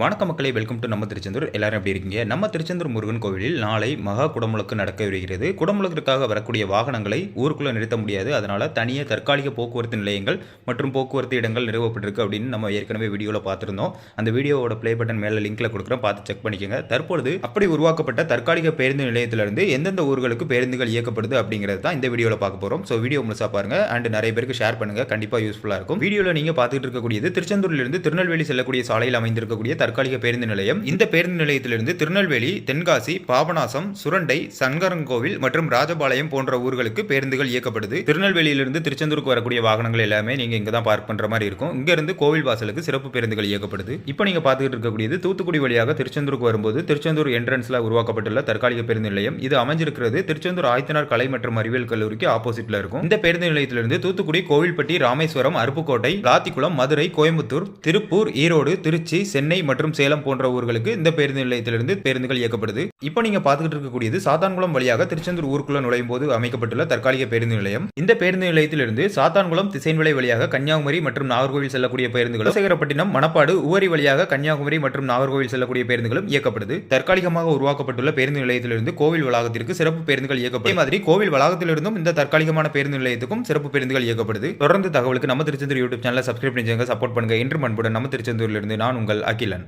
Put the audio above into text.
வணக்க மக்களை welcome to நம்ம திருச்செந்தூர். எல்லாரும் எப்படி இருக்கீங்க? நம்ம திருச்செந்தூர் முருகன் கோவிலில் நாளை மகா குடமுழக்கு நடக்க வருகிறது குடமுழுக்கிற்காக வரக்கூடிய வாகனங்களை ஊருக்குள்ளே நிறுத்த முடியாது. அதனால் தனியாக தற்காலிக போக்குவரத்து நிலையங்கள் மற்றும் போக்குவரத்து இடங்கள் நிறுவப்பட்டிருக்கு அப்படின்னு நம்ம ஏற்கனவே வீடியோவில் பார்த்துருந்தோம். அந்த வீடியோவோட ப்ளே பட்டன் மேலே லிங்க்கில் கொடுக்குறோம் பார்த்து செக் பண்ணிக்கோங்க. தற்பொழுது அப்படி உருவாக்கப்பட்ட தற்காலிக பேருந்து நிலையத்திலிருந்து எந்தெந்த ஊர்களுக்கு பேருந்துகள் இயக்கப்படுது அப்படிங்கிறது தான் இந்த வீடியோவில் பார்க்க போகிறோம் ஸோ வீடியோ முழுசாக பாருங்க. அண்ட் நிறைய பேருக்கு ஷேர் பண்ணுங்க. கண்டிப்பாக யூஸ்ஃபுல்லாக இருக்கும். வீடியோவில் நீங்கள் பார்த்துட்டு இருக்கக்கூடியது திருச்செந்தூரிலிருந்து திருநெல்வேலி செல்லக்கூடிய சாலையில் அமைந்திருக்கக்கூடிய தற்காலிக பேருந்து நிலையம். இந்த பேருந்து நிலையத்திலிருந்து திருநெல்வேலி தென்காசி பாபநாசம் சுரண்டை சங்கரங்கோவில் மற்றும் ராஜபாளையம் போன்ற ஊர்களுக்கு பேருந்துகள் இயக்கப்படுது. திருநெல்வேலியிலிருந்து திருச்செந்தூருக்கு வரக்கூடிய வாகனங்கள் எல்லாமே நீங்க இங்க தான் பார்க் பண்ற மாதிரி இருக்கும். இங்க இருந்து கோவில் வாசலுக்கு சிறப்பு பேருந்துகள் இயக்கப்படுது. இப்போ நீங்க பார்த்துக்கிட்டு இருக்கக்கூடியது தூத்துக்குடி வழியாக திருச்செந்தூருக்கு வரும்போது திருச்செந்தூர் என்ட்ரன்ஸ்ல உருவாக்கப்பட்டுள்ள தற்காலிக பேருந்து நிலையம். இது அமைஞ்சிருக்கிறது திருச்செந்தூர் ஆயத்தினார் கலை மற்றும் அறிவியல் கல்லூரிக்கு ஆப்போசிட்ல இருக்கும். இந்த பேருந்து நிலையத்திலிருந்து தூத்துக்குடி கோவில்பட்டி ராமேஸ்வரம் அருப்புக்கோட்டை ராத்திக்குளம் மதுரை கோயம்புத்தூர் திருப்பூர் ஈரோடு திருச்சி சென்னை மற்றும் மற்றும் சேலம் போன்ற ஊர்களுக்கு இந்த பேருந்து நிலையத்திலிருந்து பேருந்துகள் இயக்கப்படுது. இப்போ நீங்க பார்த்துக்கிட்டு இருக்கக்கூடியது சாத்தான்குளம் வழியாக திருச்செந்தூர் ஊருக்குள்ள நுழையும் போது அமைக்கப்பட்டுள்ள தற்காலிக பேருந்து நிலையம். இந்த பேருந்து நிலையத்திலிருந்து சாத்தான்குளம் திசைன்விளை வழியாக கன்னியாகுமரி மற்றும் நாகர்கோவில் செல்லக்கூடிய பேருந்துகளும் சேகரப்பட்டினம் மணப்பாடு உவரி வழியாக கன்னியாகுமரி மற்றும் நாகர்கோவில் செல்லக்கூடிய பேருந்துகளும் இயக்கப்படுது. தற்காலிகமாக உருவாக்கப்பட்டுள்ள பேருந்து நிலையத்திலிருந்து கோவில் வளாகத்திற்கு சிறப்பு பேருந்துகள் இயக்கப்படும். மாதிரி கோவில் வளாகத்திலிருந்தும் இந்த தற்காலிகமான பேருந்து நிலையத்துக்கும் சிறப்பு பேருந்துகள் இயக்கப்படுது. தொடர்ந்து தகவலுக்கு நம்ம திருச்செந்தூர் யூடியூப் சேனலை சப்ஸ்கிரைப் பண்ணி சப்போர்ட் பண்ணுங்க. என்று மண்புடன் நம்ம திருச்செந்தூரிலிருந்து நான் உங்கள் அகிலன்.